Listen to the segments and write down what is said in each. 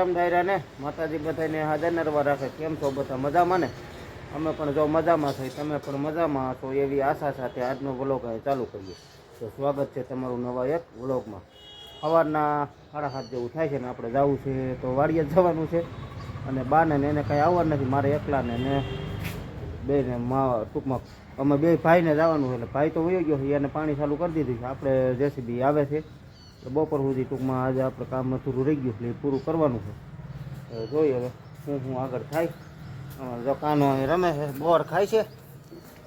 સીતારામ ડાયરાને માતાજી બધાને હાજર નરવા રાખે. કેમ છો બધા? મજામાં ને? અમે પણ જો મજામાં થઈ તમે પણ મજામાં હશો એવી આશા સાથે આજનો વ્લોગ ચાલુ કરીએ. તો સ્વાગત છે તમારું નવા એક વ્લોગમાં. સવારના સાડા સાત જેવું થાય છે ને આપણે જવું છે તો વાડીએ જવાનું છે. અને બાને ને એને કાંઈ આવવાનું નથી, મારે એકલાને ને બેને મા ટૂંકમાં અમે બે ભાઈને જવાનું છે. એટલે ભાઈ તો વયો ગયો છે, એને પાણી ચાલુ કરી દીધું છે. આપણે જેસીબી આવે છે. તો બપોર સુધી ટૂંકમાં આજે આપણે કામ અધૂરું રહી ગયું એટલે એ પૂરું કરવાનું છે. જોઈએ હવે શું શું આગળ થાય. અમારે જો કાનો અહીં રમે છે બોર ખાય છે.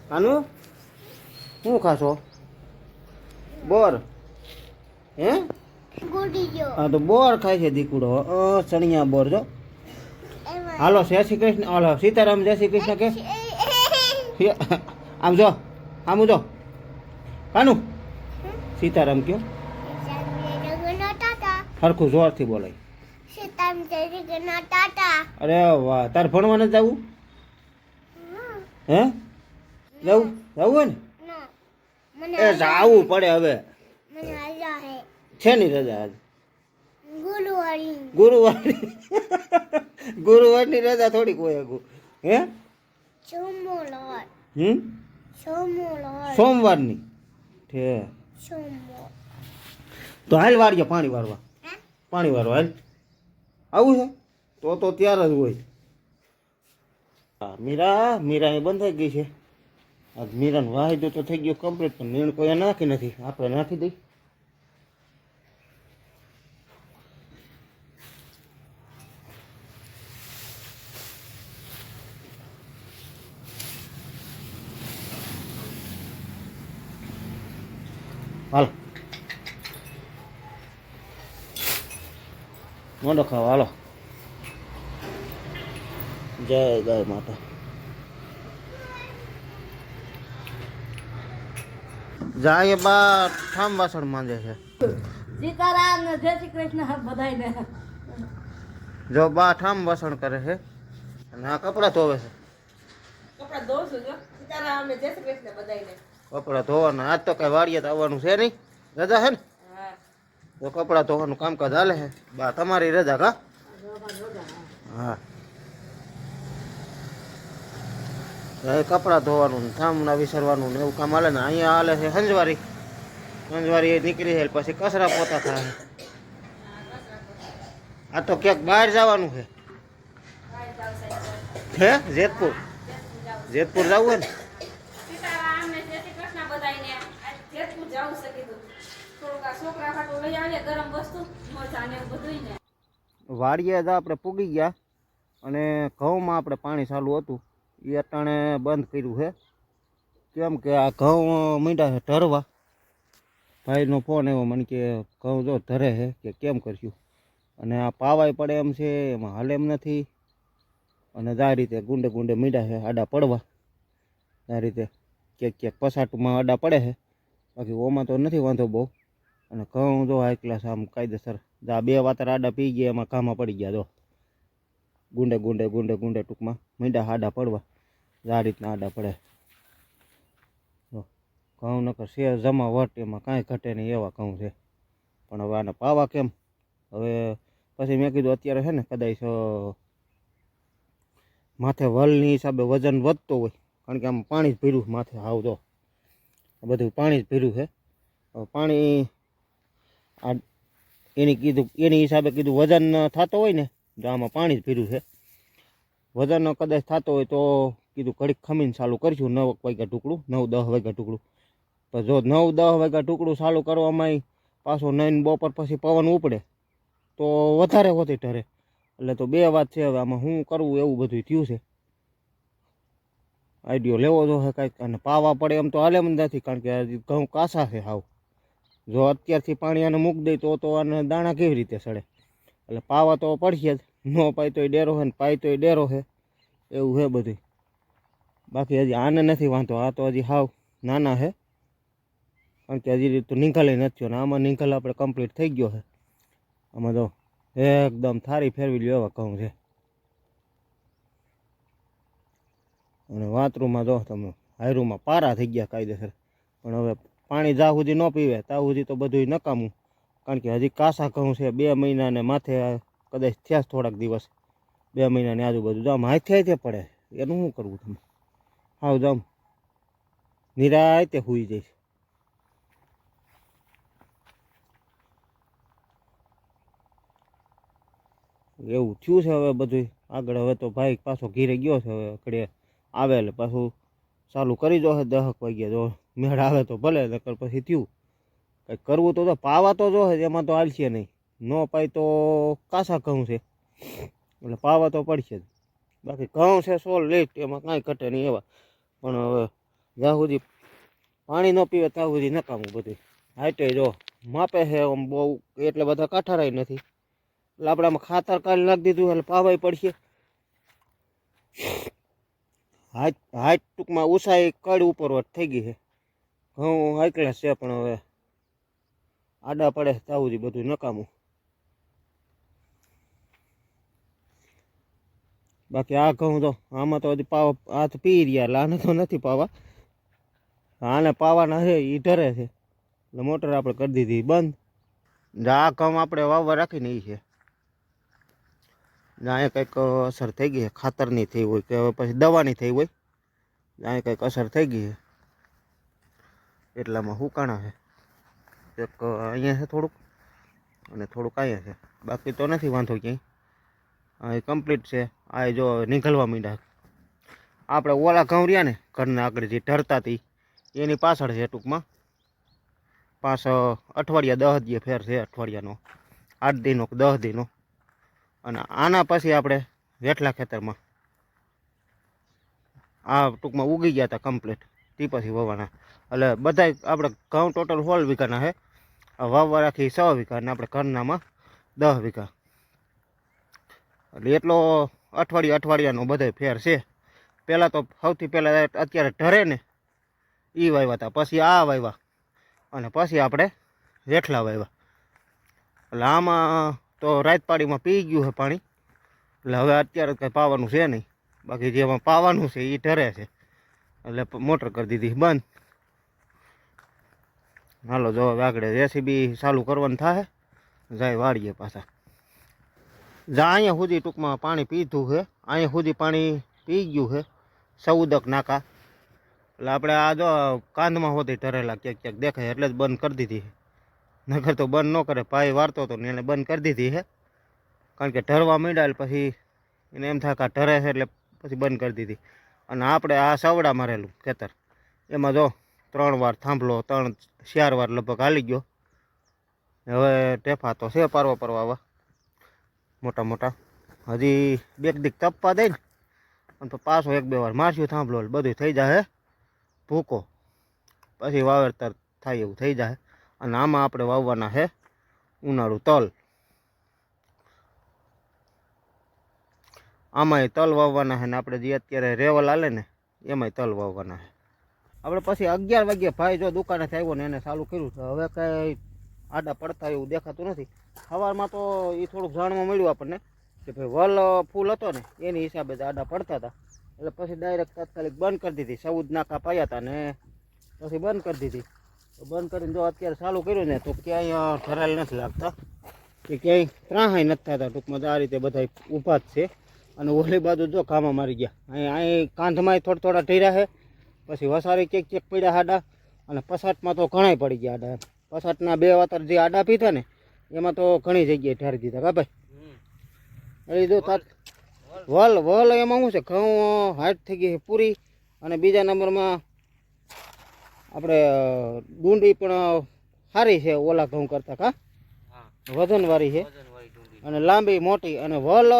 કાનું શું ખાશો? બોર? હે? હા તો બોર ખાય છે દીકુડો. ચણિયા બોર જો. હાલો જય શ્રી કૃષ્ણ હાલો સીતારામ જય શ્રી કૃષ્ણ કે? આમ જો આમ જો. કાનું સીતારામ કયો? સરખું જોરથી બોલાય. અરે વાહ તારે ભણવા નથી જવું? હે? જવું? જવું હોય ને? એ જવું પડે હવે. છે ની રજા આજ? ગુરુવારની. ગુરુવારની રજા થોડીક હોય હે? હમ? સોમવારની. તો હાલ વાળીએ પાણી વાળવા પાણી વાળવા હાલ. આવું છે? તો તો ત્યાર જ હોય. હા મીરા મીરા એ બંધ થઈ ગઈ છે. આ મીરાનો વાહિદો તો થઈ ગયો કમ્પ્લીટ પણ મીણ કોઈ નાખી નથી. આપણે નાખી દઈ. હાલ. મોઢો ખાવ હાલો. જય ગાય માતા. જાય બા ઠામ વાસણ માંજે છે. સીતારામ ને જય શ્રી કૃષ્ણ બધાયને. જો બા ઠામ વાસણ કરે છે અને આ કપડાં ધોવે છે. કપડા ધોઉં છું જો. સીતારામ ને જય શ્રી કૃષ્ણ બધાયને. કપડાં ધોવાના આજ તો કઈ વાડીએ તો આવવાનું છે નહીં. રજા છે ને? હા તો કપડાં ધોવાનું કામકાજ હાલે છે બા, તમારી રજા કા? હા. એ કપડાં ધોવાનું થાંભલા વિસરવાનું ને એવું કામ હાલે ને? અહીંયા હાલે છે સંજવારી સંજવારી નીકળી છે પછી કચરા પોતા થાય. આ તો ક્યાંક બહાર જવાનું છે. હે? જેતપુર? જેતપુર જવું હોય ને સીતારામ ને જય શ્રી કૃષ્ણ બધાયને આજ જેતપુર જાવું છે કીધું થોડુંક આ છોકરા હાટું લઈ આવીએ ગરમ વસ્તુ મરચાં ને એવું બધુંય ને વાડીએ જ આપણે પૂગી ગયા અને ઘઉંમાં આપણે પાણી ચાલુ હતું. એ અટાણે બંધ કર્યું છે. કેમ કે આ ઘઉં મીંડા છે ઢરવા. ભાઈનો ફોન એવો મને કે ઘઉં જો ધરે છે, કે કેમ કરશું અને આ પાવાય પડે એમ છે, એમાં હાલ એમ નથી. અને આ રીતે ગુંડે ગુંડે મીંડા છે, આડા પડવા. આ રીતે ક્યાંક ક્યાંક પસાટમાં આડા પડે છે. બાકી ઓમાં તો નથી વાંધો બહુ. અને ઘઉં જો હાઈ ક્લાસ આમ કાયદેસર. આ બે વાતર આડા પી ગયા, એમાં કામાં પડી ગયા જો. ગુંડે ગુંડે ગુંડે ગુંડે ટૂંકમાં. મીંડા આડા પડવા. આ રીતના આડા પડે. જો, ઘઉં નકર શેર જમા વટ એમાં કાંઈ ઘટે નહીં એવા ઘઉં છે. પણ હવે આને પાવા કેમ? હવે પછી મેં કીધું અત્યારે છે ને, કદાચ માથે વલની હિસાબે વજન વધતો હોય. કારણ કે આમ પાણી જ ભીરું માથે. હાવ આ બધું પાણી જ ભીરું છે. પાણી આ એની કીધું, એની હિસાબે કીધું, વજન થતો હોય ને તો આમાં પાણી જ પીરું છે, વજન કદાચ થતો હોય તો કીધું, ઘડીક ખમીને ચાલુ કરીશું નવ વાગ્યા ટુકડું, નવ, દસ વાગ્યા ટુકડું. પણ જો નવ, દસ વાગ્યા ટુકડું ચાલુ કરવામાં પાછો નઈને બપોર પછી પવન ઉપડે, તો વધારે હોતી ઢરે એટલે તો બે વાત છે હવે, આમાં શું કરવું એવું બધું થયું છે. આઈડિયો લેવો જો હે કાંઈક, અને પાવા પડે એમ તો હાલે નથી કારણ કે ઘઉં કાસા છે હાવ. જો અત્યારથી પાણી આને મૂકી દઈ તો તો આને દાણા કેવી રીતે સડે? એટલે પાવા તો પડશે જ. ન પાય તોય ડેરો હે ને પાય તોય ડેરો હે. એવું છે બધું બાકી હજી આને નથી વાંધો. આ તો હજી હાવ નાના છે કારણ કે હજી તો નિંગલે નથી થયો ને આમાં નિકાલ આપણે કમ્પ્લીટ થઈ ગયો છે આમાં તો એકદમ થારી ફેરવી લ્યો એવા કહું છે. અને વાતરૂમાં જો તમે હાયરૂમાં પારા થઈ ગયા કાયદેસર. પણ હવે પાણી જ્યાં સુધી ન પીવે ત્યાં સુધી તો બધું નકામું. કારણ કે હજી કાસા ઘઉં છે, બે મહિનાને માથે કદાચ થયા થોડાક દિવસ. બે મહિનાની આજુબાજુ જામ હાથે હાથે પડે. એનું શું કરવું તમે? હાવ જામ નિરાયતે હુઈ જઈશ. એવું થયું છે હવે બધું આગળ હવે તો ભાઈ પાછો ઘીરે ગયો છે, હવે અકડે આવે એટલે પાછું ચાલુ કરી દો દહક વાગ્યા જો મેળ આવે તો ભલે, નકર પછી થયું. કંઈક કરવું તો પાવા તો જો એમાં તો હાલશે નહીં. ન પાય તો કાસા ઘઉં છે. એટલે પાવા તો પડશે જ. બાકી ઘઉં છે સોલ લેટ, એમાં કાંઈ ઘટે નહીં એવા. પણ હવે જ્યાં સુધી પાણી ન પીવે ત્યાં સુધી નકામું બધું. હાઈટે જો, માપે છે આમ બહુ, એટલે બધા કાઠારાય નથી. એટલે આપણે આમાં ખાતર કાઢી નાખી દીધું એટલે પાવાય પડશે. હાઈટ હાઈટ ટૂંકમાં ઉષાઈ કડ ઉપર થઈ ગઈ છે. ઘઉં હાઈ છે, પણ હવે આડા પડે તાવું બધું નકામું. બાકી આ ઘઉં તો, આમાં તો હજી પાવા હાથ પી રહ્યા, એટલે આને તો નથી પાવા. આને પાવાના છે એ ઢરે છે. એટલે મોટર આપણે કરી દીધી બંધ. આ ઘઉં આપણે વાવવા રાખીને એ છે. અહીંયા કંઈક અસર થઈ ગઈ ખાતરની થઈ હોય કે પછી દવાની થઈ હોય અહીંયા કંઈક અસર થઈ ગઈ છે. એટલામાં હુકાણા છે. એક અહીંયા છે થોડુંક અને થોડુંક અહીંયા છે. બાકી તો નથી વાંધો ક્યાંય. આ કમ્પ્લીટ છે. આ જો નીકળવા માંડ્યા આપણે ઓલા ઘઉં ને ઘરના આગળ જે ઢરતા હતી એની પાછળ છે ટૂંકમાં. પાંચ અઠવાડિયા દસ દી ફેર છે અઠવાડિયાનો. આઠ દિનો દસ દિનો. અને આના પછી આપણે વેઠલા ખેતરમાં. આ ટૂંકમાં ઉગી ગયા હતા કમ્પ્લીટ તે પછી વવાના. એટલે બધા આપણે ઘઉં ટોટલ સોળ વીઘાના છે વાવવા રાખી છ વીઘા અને આપણે ઘરનામાં દસ વીઘા. એટલે એટલો અઠવાડિયા અઠવાડિયાનો બધો ફેર છે. પહેલાં તો સૌથી પહેલાં અત્યારે ઢરે ને એ વાવ્યા હતા પછી આ વાવ્યા. અને પછી આપણે વેઠલા વાવ્યા. એટલે આમાં તો રાતપાડીમાં પી ગયું છે પાણી. એટલે હવે અત્યારે કંઈ પાવાનું છે નહીં. બાકી જેમાં પાવાનું છે એ ઢરે છે. એટલે પ- મોટર કરી દીધી. બંધ. હાલો, જો હવે આગળ રેસીપી ચાલુ કરવાનું થાય. જાય વાળીએ પાછા. જા, અહીંયા સુધી ટૂંકમાં પાણી પીધું છે. અહીંયા સુધી પાણી પી ગયું છે. સૌદક નાકા. એટલે આપણે આ જો કાંધમાં હોતી ઢરેલા ક્યાંક ક્યાંક દેખાય એટલે જ બંધ કરી દીધી નકર તો બંધ ન કરે. ભાઈ વારતો હતો ને એને બંધ કરી દીધી છે. કારણ કે ઢરવા માંડ્યા એટલે પછી એને એમ થાય કે આ ઢરે છે એટલે પછી બંધ કરી દીધી. અને આપણે આ સાવડા મારેલું ખેતર. એમાં જો ત્રણ વાર થાંભલો, ત્રણ, ચાર વાર લગભગ હાલી ગયો. હવે ટેફા તો છે પારવા પરવા મોટા મોટા. હજી બેક દીક તપવા દે ને. પાછો એક બે વાર મારશું થાંભલો બધું થઈ જાય ભૂકો. પછી વાવેતર થાય એવું થઈ જાય અને આમાં આપણે વાવવાના છે ઉનાળું તલ. આમાંય તલ વાવવાના છે ને આપણે જે અત્યારે રેવલ હાલે ને, એમાંય તલ વાવવાના છે. આપણે પછી અગિયાર વાગ્યે ભાઈ જો દુકાનેથી આવ્યો ને એને ચાલુ કર્યું છે. હવે કાંઈ આડા પડતા એવું દેખાતું નથી. સવારમાં તો એ થોડુંક જાણવા મળ્યું આપણને કે ભાઈ વલ ફૂલ હતો ને, એની હિસાબે આડા પડતા હતા. એટલે પછી ડાયરેક્ટ તાત્કાલિક બંધ કરી દીધી. સૌદ નાકા પાયા હતા ને પછી બંધ કરી દીધી. તો બંધ કરીને જો અત્યારે ચાલુ કર્યું ને, તો ક્યાંય ધરાયેલ નથી લાગતા. કે ક્યાંય ત્રાહાય નથી થતા ટૂંકમાં. આ રીતે બધા ઊભા જ છે. અને ઓલી બાજુ જો કામાં મારી ગયા. અહીં અહીં કાંધમાં થોડા થોડા ઢર્યા છે. પછી વસારી કેક ચેક પડ્યા આડા. અને પસાટમાં તો ઘણાય પડી ગયા આડા. પસાટના બે વાતર જે આડા પીધા ને એમાં તો ઘણી જગ્યાએ ઠારી દીધા. કા ભાઈ? એ જો તાત વલ વલ એમાં શું છે? ઘઉં હાઈટ થઈ ગઈ છે પૂરી. અને બીજા નંબરમાં આપણે ડુંડી પણ સારી છે ઓલા ઘઉં કરતાં કા? વજનવાળી છે. અને લાંબી મોટી. અને વલ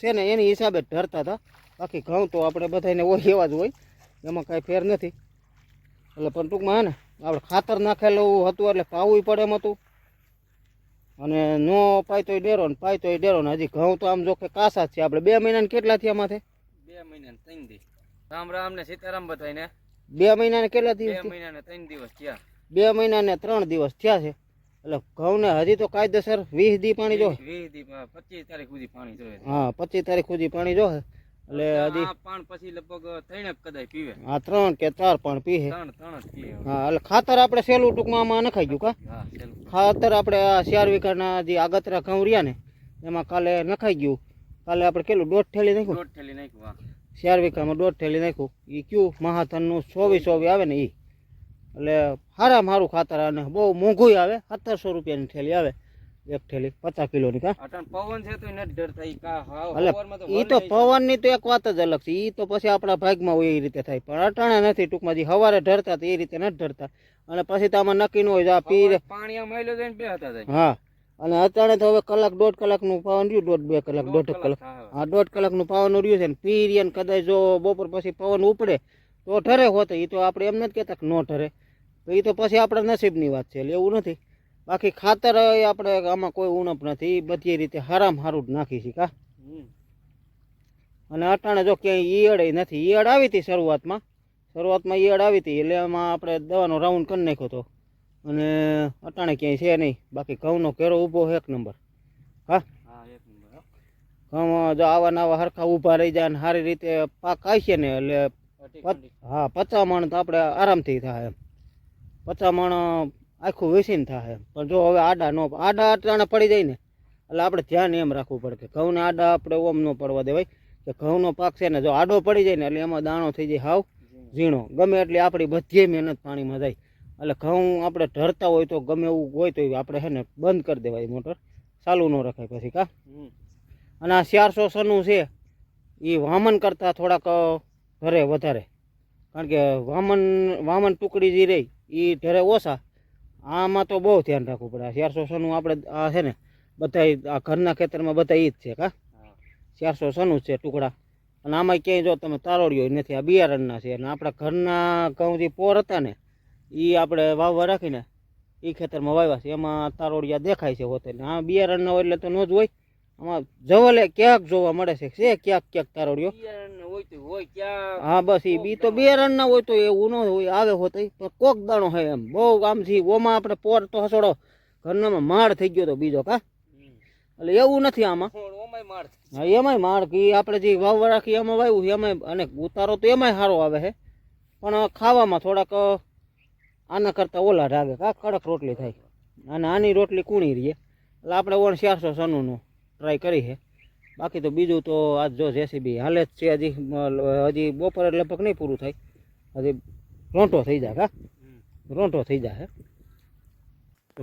છે ને એની હિસાબે જ ઢરતા હતા. બાકી ઘઉં તો આપણે બધાને હોય એવા જ હોય. એમાં કાંઈ ફેર નથી. એટલે પણ ટૂંકમાં ને આપણે ખાતર નાખેલું હતું એટલે પાવું પડે એમ હતું. અને નો પાય તોય ડેરો ને પાય તોય ડેરો ને હજી ઘઉં તો આમ જો કે કાસા છે. આપણે બે મહિનાને કેટલા થયા માથે? બે મહિના ત્રણ દિવસ રામ રામ ને સીતારામ બધાને બે મહિનાને કેટલા દિવસ બે મહિના ને ત્રણ દિવસ થયા. બે મહિના ને ત્રણ દિવસ થયા છે. એટલે ઘઉંને હજી તો કાયદેસર વીસ દી પાણી જો. વીસ દી પચીસ તારીખ સુધી પાણી જોઈએ. હા પચીસ તારીખ સુધી પાણી જો. એટલે હજી પાણ પછી લગભગ ત્રણ કદાચ પીવે. હા ત્રણ કે ચાર પણ પીએ. ત્રણ ત્રણ પીવે હા એટલે ખાતર આપણે સહેલું ટૂંકમાં આમાં નખાઈ ગયું કા? ખાતર આપણે આ ચાર વીઘાના જે આગતરા ઘઉં રહ્યા ને એમાં કાલે નખાઈ ગયું. કાલે આપણે કેટલું દોઢ થેલી નાખ્યું? દોઢ થેલી નાખ્યું ચાર વીઘામાં દોઢ થેલી નાખ્યું. એ કયું મહાથનનું ચોવીસ સોવી આવે ને એ એટલે સારામાં સારું ખાતર અને બહુ મોંઘું આવે. સત્તરસો રૂપિયાની થેલી આવે. એક થેલી પચાસ કિલોની કા? પવન છે તો કા એટલે તો એ તો વળી પવનની તો એક વાત જ અલગ છે. એ તો પછી આપણા ભાગમાં હોય એ રીતે થાય. પણ અટાણે નથી ટૂંકમાં. જે સવારે ઢરતા તો એ રીતે નથી ઢરતા અને પછી તો આમાં નક્કી ન હોય આ પીર જાય. પાણી બે હતા હા. અને અત્યારે તો હવે કલાક દોઢ કલાકનું પાવન રહ્યું દોઢ બે કલાક દોઢ કલાક હા દોઢ કલાકનું પવન રહ્યું છે ને પીરિયન કદાચ જો બપોર પછી પવન ઉપડે તો ઠરે હોત એ તો આપણે એમ નથી કહેતા કે ન ઠરે. તો એ તો પછી આપણા નસીબની વાત છે એટલે એવું નથી. બાકી ખાતર આપણે આમાં કોઈ ઉણપ નથી ઈ બધી રીતે હારામ હારું જ નાખી છે કા. અને અટાણે જો ક્યાંય ઈયળ નથી ઈયળ આવી હતી શરૂઆતમાં. શરૂઆતમાં ઈયળ આવી હતી એટલે એમાં આપણે દવાનો રાઉન્ડ કરી નાખ્યો હતો અને અટાણે ક્યાંય છે નહીં બાકી ઘઉંનો ઘેરો ઊભો એક નંબર. હા? હા એક નંબર હો. ઘઉં જો આવા નવા હરખા ઊભા રહી જાય અને સારી રીતે પાક આવશે ને એટલે. હા પચા માણ તો આપણે આરામથી થાય એમ. પચાસ મણ આખું વેસીને થાય એમ. પણ જો હવે આડા નો આડા અટાણે પડી જાય ને એટલે આપણે ધ્યાન એમ રાખવું પડે કે ઘઉંને આડા આપણે ઓમ ન પડવા દેવાય. કે ઘઉંનો પાક છે ને જો આડો પડી જાય ને એટલે એમાં દાણો થઈ જાય હાવ ઝીણો. ગમે એટલી આપણી બધી મહેનત પાણીમાં જાય. એટલે ઘઉં આપણે ઢરતા હોય તો ગમે એવું હોય તો આપણે છે ને બંધ કરી દેવાય મોટર. ચાલુ ન રખાય પછી કા? અને આ ચારસો સનું છે એ વામન કરતાં થોડાક ઘરે વધારે. કારણ કે વામન વામન ટુકડી જે રહી એ ઘરે ઓછા આમાં તો બહુ ધ્યાન રાખવું પડે. ચારસો સનું આપણે આ છે ને બધા આ ઘરના ખેતરમાં બધા એ જ છે કા. ચારસો સનું જ છે ટુકડા. અને આમાં ક્યાંય જો તમે તારોડ્યો નથી આ બિયારણના છે. અને આપણા ઘરના ઘઉં જે પોર હતા ને એ આપણે વાવવા રાખીને એ ખેતરમાં વાવ્યા છે. એમાં તારોડિયા દેખાય છે હોતે. આ બિયારણના હોય એટલે તો ન જ હોય. આમાં જવલે ક્યાંક જોવા મળે છે. છે ક્યાંક ક્યાંક તારોડિયો. હા બસ એ બી તો બે રન ના હોય તો એવું ન હોય આવે હોતે પણ કોક દાણો હોય એમ. બહુ આમથી ઓમાં આપણે પોર તો હસોડો. ઘરનામાં માળ થઈ ગયો તો બીજો કા? એટલે એવું નથી આમાં. હા એમાંય માળ કે આપણે જે વાવ રાખી એમાં વાવ્યું એમાંય અને ઉતારો તો એમાંય સારો આવે છે. પણ ખાવામાં થોડાક આના કરતાં ઓલા રાગે કા? કડક રોટલી થાય. અને આની રોટલી કૂણી રહીએ એટલે આપણે ઓણ ચારસો સનુનું. ટ્રાય કરી છે. બાકી તો બીજું તો આજ જો જેસીબી હાલે જ છે હજી હજી બપોરે લગભગ નહીં પૂરું થાય. હજી રોંટો થઈ જાય કા રોંટો થઈ જાય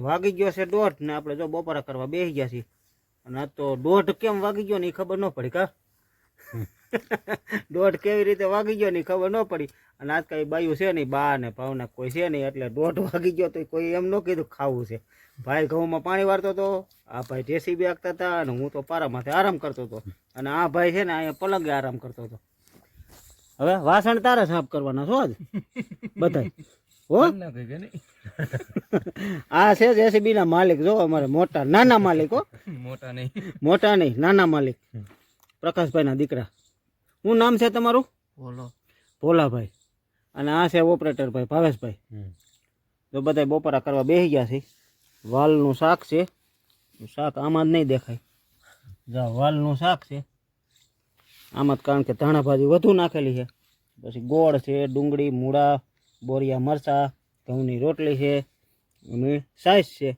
વાગી ગયો છે દોઢ ને આપણે જો બપોરા કરવા બેસી ગયા છીએ. અને આ તો દોઢ કેમ વાગી ગયો ને એ ખબર ન પડી કા? દોઢ કેવી રીતે વાગી ગયો ને ખબર ન પડી. અને આજ કઈ બાયું છે નહીં બા ને ભાવના કોઈ છે નહીં એટલે દોઢ વાગી ગયો તો કોઈ એમ ન કીધું ખાવું છે. ભાઈ ઘઉંમાં પાણી વાળતો હતો આ ભાઈ જેસીબી આગતા હતા અને હું તો પારા માથે આરામ કરતો હતો. અને આ ભાઈ છે ને અહીંયા પલંગે આરામ કરતો હતો. હવે વાસણ તારે સાફ કરવાના છો જ બધાય. હો? નહીં. આ છે જેસીબી ના માલિક જો અમારે મોટા નાના માલિક હો. મોટા નહીં. મોટા નહીં નાના માલિક. પ્રકાશભાઈ ના દીકરા. શું નામ છે તમારું? બોલો ભોલાભાઈ. અને આ છે ઓપરેટરભાઈ ભાવેશભાઈ. તો બધા બપોરા કરવા બેસી ગયા છે. વાલનું શાક છે. શાક આમાં જ નહીં દેખાય. જા વાલનું શાક છે. આમાં જ કારણ કે ધાણા ભાજી વધુ નાખેલી છે. પછી ગોળ છે ડુંગળી મૂળા બોરિયા મરચાં ઘઉંની રોટલી છે. અને સાઈઝ છે.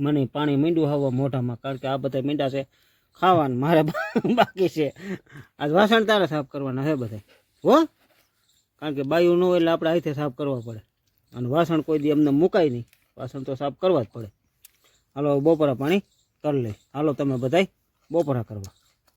મને પાણી મીંડું આવવા મોઢામાં કારણ કે આ બધા મીંડા છે. ખાવાનું, મારે બાકી છે. આજ વાસણ તારે સાફ કરવાના છે બધા હો? કારણ કે બાયું ન હોય એટલે આપણે અહીંથી સાફ કરવા પડે. અને વાસણ કોઈ દી એમને મુકાય નહીં. વાસણ તો સાફ કરવા જ પડે. હાલો બપોરા પાણી કરી લઈ હાલો, તમે બધાય બપોરા કરવા.